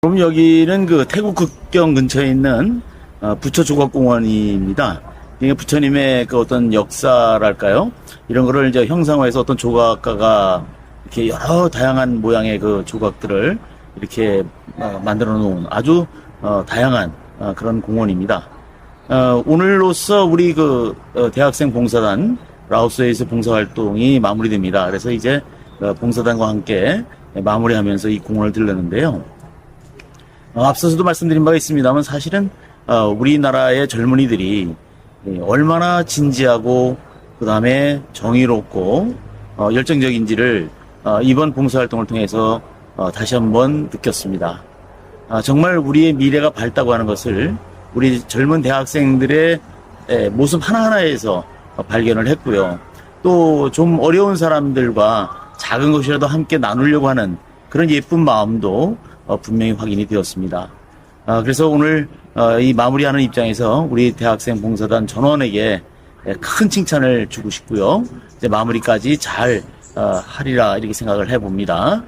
그럼 여기는 그 태국 국경 근처에 있는 어, 부처 조각공원입니다. 부처님의 그 어떤 역사랄까요? 이런 거를 이제 형상화해서 어떤 조각가가 이렇게 여러 다양한 모양의 그 조각들을 이렇게 어, 만들어 놓은 아주 어, 다양한 어, 그런 공원입니다. 어, 오늘로써 우리 그 어, 대학생 봉사단 라오스에서 봉사 활동이 마무리됩니다. 그래서 이제 어, 봉사단과 함께 마무리하면서 이 공원을 들렀는데요. 어, 앞서서도 말씀드린 바가 있습니다만 사실은 어, 우리나라의 젊은이들이 예, 얼마나 진지하고 그 다음에 정의롭고 어, 열정적인지를 어, 이번 봉사활동을 통해서 어, 다시 한번 느꼈습니다. 아, 정말 우리의 미래가 밝다고 하는 것을 우리 젊은 대학생들의 예, 모습 하나하나에서 어, 발견을 했고요. 또 좀 어려운 사람들과 작은 것이라도 함께 나누려고 하는 그런 예쁜 마음도 어, 분명히 확인이 되었습니다. 아, 그래서 오늘 어, 이 마무리하는 입장에서 우리 대학생 봉사단 전원에게 예, 큰 칭찬을 주고 싶고요. 이제 마무리까지 잘 어, 하리라 이렇게 생각을 해봅니다.